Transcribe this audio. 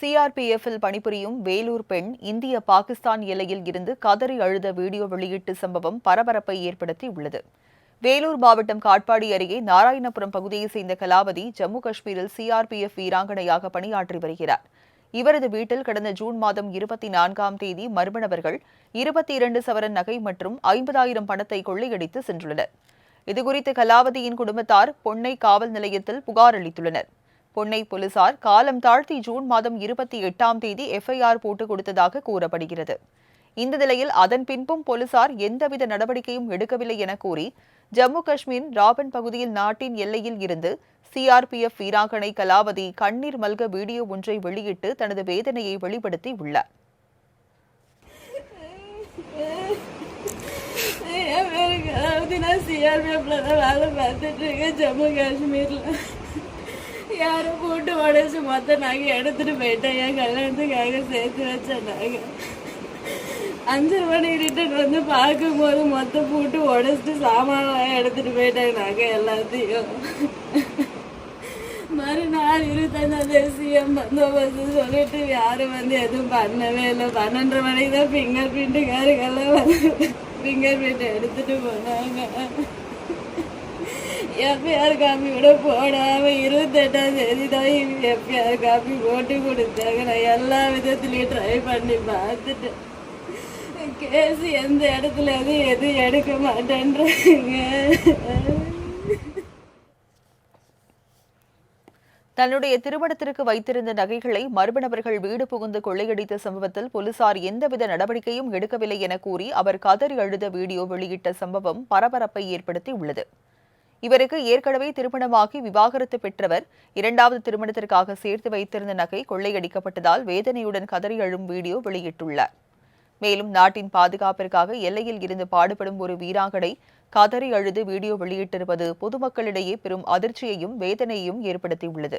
சிஆர்பிஎஃப்பில் பணிபுரியும் வேலூர் பெண் இந்திய பாகிஸ்தான் எல்லையில் இருந்து கதறி அழுத வீடியோ வெளியீட்டு சம்பவம் பரபரப்பை ஏற்படுத்தியுள்ளது. வேலூர் மாவட்டம் காட்பாடி அருகே நாராயணபுரம் பகுதியைச் சேர்ந்த கலாவதி ஜம்மு காஷ்மீரில் சிஆர்பிஎஃப் வீராங்கனையாக பணியாற்றி வருகிறார். இவரது வீட்டில் கடந்த ஜூன் மாதம் இருபத்தி நான்காம் தேதி மர்ம நபர்கள் இருபத்தி இரண்டு சவரன் நகை மற்றும் ஐம்பதாயிரம் பணத்தை கொள்ளையடித்து சென்றுள்ளனர். இதுகுறித்து கலாவதியின் குடும்பத்தார் பொன்னை காவல் நிலையத்தில் புகார் அளித்துள்ளனர். பொன்னை போலீசார் காலம் தாழ்த்தி ஜூன் மாதம் இருபத்தி எட்டாம் தேதி எஃப்ஐஆர் போட்டுக் கொடுத்ததாக கூறப்படுகிறது இந்த நிலையில் அதன் பின்பும் போலீசார் எந்தவித நடவடிக்கையும் எடுக்கவில்லை என கூறி ஜம்மு காஷ்மீர் ராபன் பகுதியில் நாட்டின் எல்லையில் இருந்து சிஆர்பிஎஃப் வீராங்கனை கலாவதி கண்ணீர் மல்க வீடியோ ஒன்றை வெளியிட்டு தனது வேதனையை வெளிப்படுத்தி உள்ளார் கலாவதி நான் சிஆர்பிஎஃப்ல தான் வேலை பார்த்துட்டு இருக்கேன் ஜம்மு காஷ்மீர்ல யாரும் போட்டு உடச்சு மொத்த நகை எடுத்துட்டு போயிட்டேன். என் கல்யாணத்துக்காக சேர்த்து வச்ச நகை. அஞ்சரை மணி ரிட்டன் வந்து பார்க்கும்போது மொத்த போட்டு உடச்சிட்டு சாமான்லாம் எடுத்துட்டு போயிட்டாங்க நகை எல்லாத்தையும். மறுநாள் இருபத்தஞ்சாம் தேதி சிஎம் பந்தோபஸ்து சொல்லிட்டு யாரும் வந்து எதுவும் பண்ணவே இல்லை. பன்னெண்டு மணிக்கு தான் ஃபிங்கர் பிரிண்ட்டுக்காருக்கெல்லாம் வந்து ஃபிங்கர் பிரிண்ட் எடுத்துட்டு போனாங்க. எஃப்ஐஆர் காப்பி கூட போடாம இருபத்தெட்டாம் தேதி தான் எஃப்ஐஆர் காப்பி போட்டு கொடுத்தாங்க. நான் எல்லா விதத்துலேயும் ட்ரை பண்ணி பார்த்துட்டேன். கேஸ் எந்த இடத்துல எதுவும் எதுவும் எடுக்க மாட்டேன்றாங்க. தன்னுடைய திருமணத்திற்கு வைத்திருந்த நகைகளை மர்ம நபர்கள் வீடு புகுந்து கொள்ளையடித்த சம்பவத்தில் போலீசார் எந்தவித நடவடிக்கையும் எடுக்கவில்லை என கூறி அவர் கதறி அழுத வீடியோ வெளியிட்ட சம்பவம் பரபரப்பை ஏற்படுத்தி உள்ளது இவருக்கு ஏற்கனவே திருமணமாகி விவாகரத்து பெற்றவர். இரண்டாவது திருமணத்திற்காக சேர்த்து வைத்திருந்த நகை கொள்ளையடிக்கப்பட்டதால் வேதனையுடன் கதறி அழும் வீடியோ வெளியிட்டுள்ளார். மேலும் நாட்டின் பாதுகாப்பிற்காக எல்லையில் இருந்து பாடுபடும் ஒரு வீராங்கனை கதறி அழுது வீடியோ வெளியிட்டிருப்பது பொதுமக்களிடையே பெரும் அதிர்ச்சியையும் வேதனையையும் ஏற்படுத்தியுள்ளது.